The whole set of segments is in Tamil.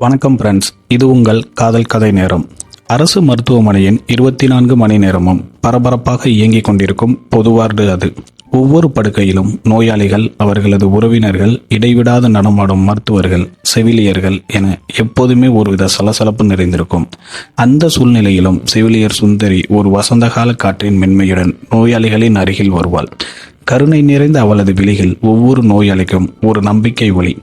வணக்கம் ஃப்ரெண்ட்ஸ் இது உங்கள் காதல் கதை நேரம். அரசு மருத்துவமனையின் இருபத்தி நான்கு மணி நேரமும் பரபரப்பாக இயங்கிக் கொண்டிருக்கும் பொது வார்டு அது. ஒவ்வொரு படுக்கையிலும் நோயாளிகள் அவர்களது உறவினர்கள் இடைவிடாது நடமாடும் மருத்துவர்கள் செவிலியர்கள் என எப்போதுமே ஒருவித சலசலப்பு நிறைந்திருக்கும். அந்த சூழ்நிலையிலும் செவிலியர் சுந்தரி ஒரு வசந்தகால காற்றின் மென்மையுடன் நோயாளிகளின் அருகில் வருவாள். கருணை நிறைந்த அவளது விழிகள் ஒவ்வொரு நோயாளிக்கும் ஒரு நம்பிக்கை ஒளி.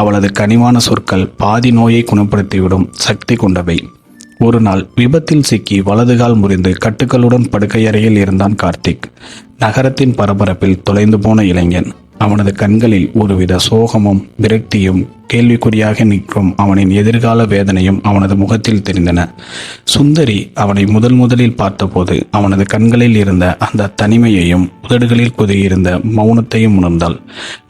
அவளது கனிவான சொற்கள் பாதி நோயை குணப்படுத்திவிடும் சக்தி கொண்டவை. ஒரு நாள் விபத்தில் சிக்கி வலதுகால் முறிந்து கட்டுக்களுடன் படுக்கையறையில் இருந்தான் கார்த்திக். நகரத்தின் பரபரப்பில் தொலைந்து போன இளைஞன். அவனது கண்களில் ஒருவித சோகமும் விரக்தியும் கேள்விக்குறியாக நிற்கும் அவனின் எதிர்கால வேதனையும் அவனது முகத்தில் தெரிந்தன. சுந்தரி அவனை முதல் முதலில் பார்த்தபோது அவனது கண்களில் இருந்த அந்த தனிமையையும் உதடுகளில் குதியிருந்த மௌனத்தையும் உணர்ந்தாள்.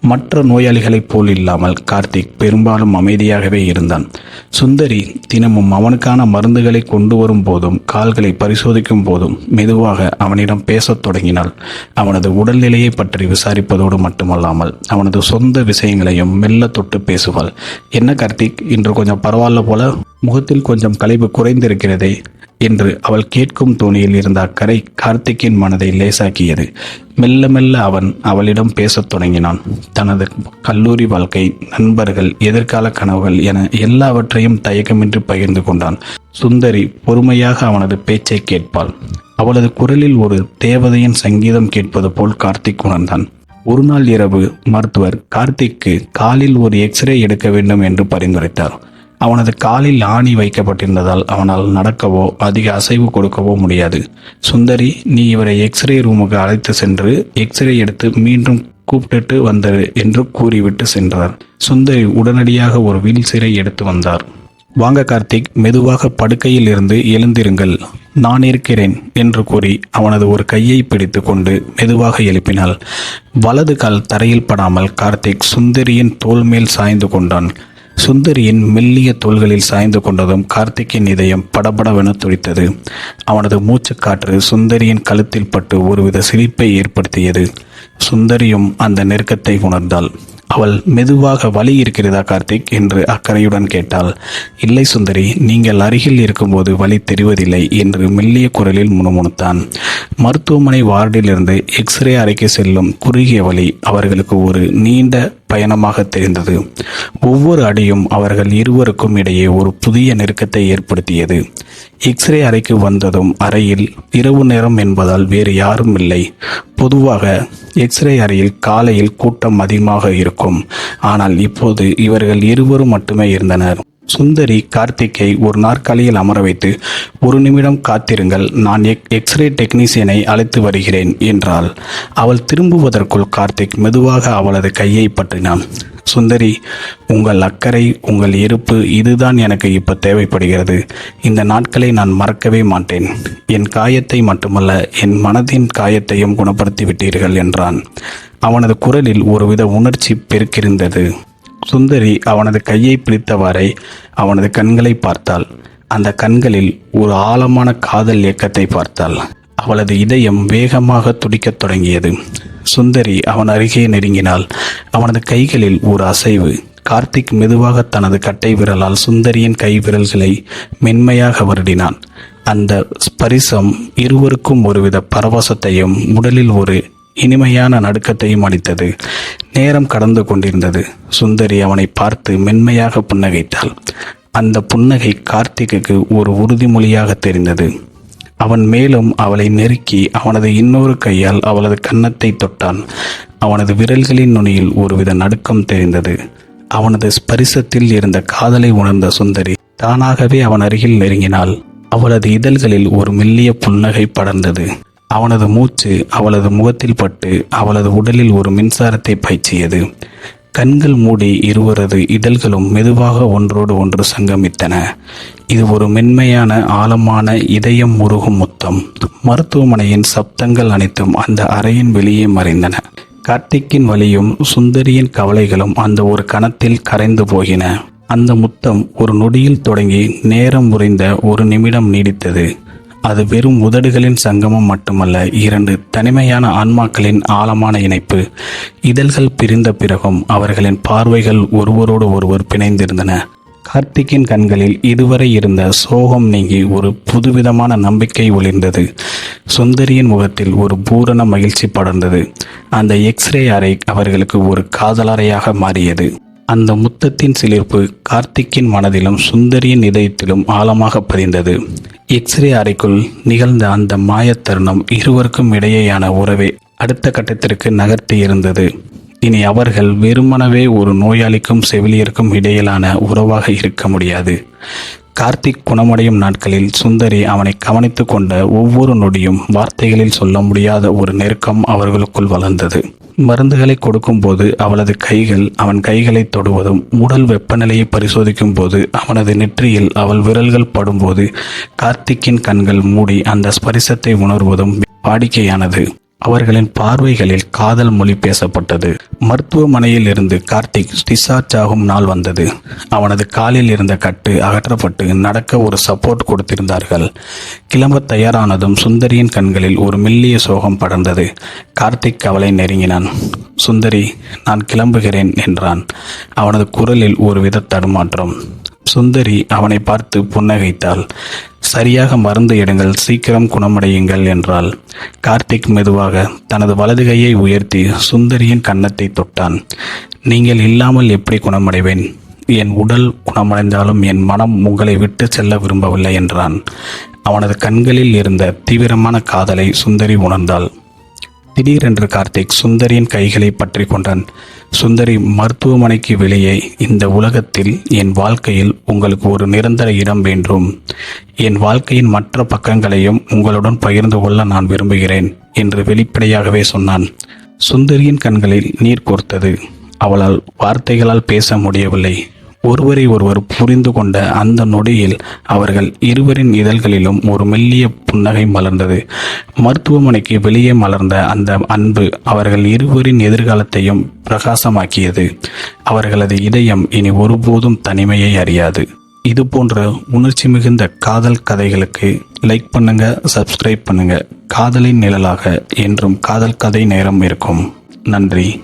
மற்ற நோயாளிகளைப் போல் இல்லாமல் கார்த்திக் பெரும்பாலும் அமைதியாகவே இருந்தான். சுந்தரி தினமும் அவனுக்கான மருந்துகளை கொண்டு வரும் போதும் கால்களை பரிசோதிக்கும் போதும் மெதுவாக அவனிடம் பேசத் தொடங்கினாள். அவனது உடல்நிலையை பற்றி விசாரிப்பதோடு மட்டுமல்லாமல் அவனது சொந்த விஷயங்களையும் மெல்ல தொட்டு பேசுவாள். என்ன கார்த்திக் இன்று கொஞ்சம் பரவாயில்ல போல? முகத்தில் கொஞ்சம் கலைப்பு குறைந்திருக்கிறதே என்று அவள் கேட்கும் தோணியில் இருந்த அக்கறை கார்த்திக்கின் மனதை லேசாக்கியது. மெல்ல மெல்ல அவன் அவளிடம் பேசத் தொடங்கினான். தனது கல்லூரி வாழ்க்கை நண்பர்கள் எதிர்கால கனவுகள் என எல்லாவற்றையும் தயக்கமின்றி பகிர்ந்து கொண்டான். சுந்தரி பொறுமையாக அவனது பேச்சை கேட்பாள். அவளது குரலில் ஒரு தேவதையின் சங்கீதம் கேட்பது போல் கார்த்திக் உணர்ந்தான். ஒரு நாள் இரவு மருத்துவர் கார்த்திக்கு காலில் ஒரு எக்ஸ்ரே எடுக்க வேண்டும் என்று பரிந்துரைத்தார். அவனது காலில் ஆணி வைக்கப்பட்டிருந்ததால் அவனால் நடக்கவோ அதிக அசைவு கொடுக்கவோ முடியாது. சுந்தரி நீ இவரை எக்ஸ்ரே ரூமுக்கு அழைத்து சென்று எக்ஸ்ரே எடுத்து மீண்டும் கூப்பிட்டு வந்தது என்று கூறிவிட்டு சென்றார். சுந்தரி உடனடியாக ஒரு வீல் சிறை எடுத்து வந்தார். வாங்க கார்த்திக் மெதுவாக படுக்கையில் இருந்து எழுந்திருங்கள். நான் இருக்கிறேன் என்று கூறி அவனது ஒரு கையை பிடித்து கொண்டு மெதுவாக எழுப்பினாள். வலது கால் தரையில் படாமல் கார்த்திக் சுந்தரியின் தோல் மேல் சாய்ந்து கொண்டான். சுந்தரியின் மெல்லிய தோள்களில் சாய்ந்து கொண்டதும் கார்த்திக்கின் இதயம் படபடவென துடித்தது. அவனது மூச்சுக்காற்று சுந்தரியின் கழுத்தில் பட்டு ஒருவித சிரிப்பை ஏற்படுத்தியது. சுந்தரியும் அந்த நெருக்கத்தை உணர்ந்தாள். அவள் மெதுவாக வலி இருக்கிறதா கார்த்திக்? என்று அக்கறையுடன் கேட்டாள். இல்லை சுந்தரி நீங்கள் அருகில் இருக்கும்போது வலி தெரிவதில்லை என்று மெல்லிய குரலில் முணுமுணுத்தான். மருத்துவமனை வார்டிலிருந்து எக்ஸ்ரே அறைக்கு செல்லும் குறுகிய வழி அவர்களுக்கு ஒரு நீண்ட பயணமாக தெரிந்தது. ஒவ்வொரு அடியும் அவர்கள் இருவருக்கும் இடையே ஒரு புதிய நெருக்கத்தை ஏற்படுத்தியது. எக்ஸ்ரே அறைக்கு வந்ததும் அறையில் இரவு நேரம் என்பதால் வேறு யாரும் இல்லை. பொதுவாக எக்ஸ்ரே அறையில் காலையில் கூட்டம் அதிகமாக இருக்கும். ஆனால் இப்போது இவர்கள் இருவரும் மட்டுமே இருந்தனர். சுந்தரி கார்த்திக்கை ஒரு நாற்காலியில் அமர வைத்து ஒரு நிமிடம் காத்திருங்கள் நான் எக் எக்ஸ்ரே டெக்னீசியனை அழைத்து வருகிறேன் என்றாள். அவள் திரும்புவதற்குள் கார்த்திக் மெதுவாக அவளது கையை பற்றினான். சுந்தரி உங்கள் அக்கறை உங்கள் இருப்பு இதுதான் எனக்கு இப்போ தேவைப்படுகிறது. இந்த நாட்களை நான் மறக்கவே மாட்டேன். என் காயத்தை மட்டுமல்ல என் மனதின் காயத்தையும் குணப்படுத்தி விட்டீர்கள் என்றான். அவனது குரலில் ஒருவித உணர்ச்சி பெருக்கிருந்தது. சுந்தரி அவனது கையை பிடித்தவாறே அவனது கண்களை பார்த்தாள். அந்த கண்களில் ஒரு ஆழமான காதல் இயக்கத்தை பார்த்தாள். அவளது இதயம் வேகமாக துடிக்கத் தொடங்கியது. சுந்தரி அவன் அருகே நெருங்கினாள். அவனது கைகளில் ஒரு அசைவு. கார்த்திக் மெதுவாக தனது கட்டை விரலால் சுந்தரியின் கை விரல்களை மென்மையாக வருடினான். அந்த ஸ்பரிசம் இருவருக்கும் ஒருவித பரவசத்தையும் உடலில் ஒரு இனிமையான நடுக்கத்தையும் அளித்தது. நேரம் கடந்து கொண்டிருந்தது. சுந்தரி அவனை பார்த்து மென்மையாக புன்னகைத்தாள். அந்த புன்னகை கார்த்திக்கு ஒரு உறுதிமொழியாக தெரிந்தது. அவன் மேலும் அவளை நெருக்கி அவனது இன்னொரு கையால் அவளது கன்னத்தை தொட்டான். அவனது விரல்களின் நுனியில் ஒருவித நடுக்கம் தெரிந்தது. அவனது ஸ்பரிசத்தில் இருந்த காதலை உணர்ந்த சுந்தரி தானாகவே அவன் அருகில் நெருங்கினாள். அவளது இதழ்களில் ஒரு மெல்லிய புன்னகை படர்ந்தது. அவனது மூச்சு அவளது முகத்தில் பட்டு அவளது உடலில் ஒரு மின்சாரத்தை பாய்ச்சியது கண்கள் மூடி இருவரது இதழ்களும் மெதுவாக ஒன்றோடு ஒன்று சங்கமித்தன. இது ஒரு மென்மையான ஆழமான இதயம் முருகும் முத்தம். மருத்துவமனையின் சப்தங்கள் அனைத்தும் அந்த அறையின் வெளியே மறைந்தன. கார்த்திக்கின் வலியும் சுந்தரியின் கவலைகளும் அந்த ஒரு கணத்தில் கரைந்து போகின. அந்த முத்தம் ஒரு நொடியில் தொடங்கி நேரம் முறைந்த ஒரு நிமிடம் நீடித்தது. அது வெறும் உதடுகளின் சங்கமம் மட்டுமல்ல இரண்டு தனிமையான ஆன்மாக்களின் ஆழமான இணைப்பு. இதழ்கள் பிரிந்த பிறகும் அவர்களின் பார்வைகள் ஒருவரோடு ஒருவர் பிணைந்திருந்தன. கார்த்திக்கின் கண்களில் இதுவரை இருந்த சோகம் நீங்கி ஒரு புதுவிதமான நம்பிக்கை ஒளிர்ந்தது. சுந்தரியின் முகத்தில் ஒரு பூரண மகிழ்ச்சி படர்ந்தது. அந்த எக்ஸ்ரே அறை அவர்களுக்கு ஒரு காதலறையாக மாறியது. அந்த முத்தத்தின் சிலிர்ப்பு கார்த்திக்கின் மனதிலும் சுந்தரியின் இதயத்திலும் ஆழமாக பதிந்தது. எக்ஸ்ரே அறைக்குள் நிகழ்ந்த அந்த மாயத் தருணம் இருவருக்கும் இடையேயான உறவை அடுத்த கட்டத்திற்கு நகர்த்தி இருந்தது. இனி அவர்கள் வெறுமனவே ஒரு நோயாளிக்கும் செவிலியருக்கும் இடையிலான உறவாக இருக்க முடியாது. கார்த்திக் குணமடையும் நாட்களில் சுந்தரி அவனை கவனித்து கொண்ட ஒவ்வொரு நொடியும் வார்த்தைகளில் சொல்ல முடியாத ஒரு நெருக்கம் அவர்களுக்குள் வளர்ந்தது. மருந்துகளை கொடுக்கும்போது அவளது கைகள் அவன் கைகளை தொடுவதும் உடல் வெப்பநிலையை பரிசோதிக்கும் போது அவனது நெற்றியில் அவள் விரல்கள் படும்போது கார்த்திக்கின் கண்கள் மூடி அந்த ஸ்பரிசத்தை உணர்வதும் வாடிக்கையானது. அவர்களின் பார்வைகளில் காதல் மொழி பேசப்பட்டது. மருத்துவமனையில் இருந்து கார்த்திக் டிஸ்சார்ஜ் ஆகும் நாள் வந்தது. அவனது காலில் இருந்த கட்டு அகற்றப்பட்டு நடக்க ஒரு சப்போர்ட் கொடுத்திருந்தார்கள். கிளம்ப தயாரானதும் சுந்தரியின் கண்களில் ஒரு மெல்லிய சோகம் படர்ந்தது. கார்த்திக் அவளை நெருங்கினான். சுந்தரி நான் கிளம்புகிறேன் என்றான். அவனது குரலில் ஒருவித தடுமாற்றம். சுந்தரி அவனை பார்த்து புன்னகைத்தாள். சரியாக மருந்து எடுங்கள் சீக்கிரம் குணமடையுங்கள் என்றாள். கார்த்திக் மெதுவாக தனது வலது கையை உயர்த்தி சுந்தரியின் கன்னத்தை தொட்டான். நீங்கள் இல்லாமல் எப்படி குணமடைவேன்? என் உடல் குணமடைந்தாலும் என் மனம் உங்களை விட்டு செல்ல விரும்பவில்லை என்றான். அவனது கண்களில் இருந்த தீவிரமான காதலை சுந்தரி உணர்ந்தாள். திடீரென்று கார்த்திக் சுந்தரியின் கைகளை பற்றி கொண்டான். சுந்தரி மருத்துவமனைக்கு வெளியே இந்த உலகத்தில் என் வாழ்க்கையில் உங்களுக்கு ஒரு நிரந்தர இடம் வேண்டும். என் வாழ்க்கையின் மற்ற பக்கங்களையும் உங்களுடன் பகிர்ந்து கொள்ள நான் விரும்புகிறேன் என்று வெளிப்படையாகவே சொன்னான். சுந்தரியின் கண்களில் நீர் கோர்த்தது. அவளால் வார்த்தைகளால் பேச முடியவில்லை. ஒருவரை ஒருவர் புரிந்து கொண்ட அந்த நொடியில் அவர்கள் இருவரின் இதழ்களிலும் ஒரு மெல்லிய புன்னகை மலர்ந்தது. மருத்துவமனைக்கு வெளியே மலர்ந்த அந்த அன்பு அவர்கள் இருவரின் எதிர்காலத்தையும் பிரகாசமாக்கியது. அவர்களது இதயம் இனி ஒருபோதும் தனிமையை அறியாது. இது போன்ற உணர்ச்சி மிகுந்த காதல் கதைகளுக்கு லைக் பண்ணுங்க சப்ஸ்கிரைப் பண்ணுங்க. காதலின் நிழலாக என்றும் காதல் கதை நேரம் இருக்கும். நன்றி.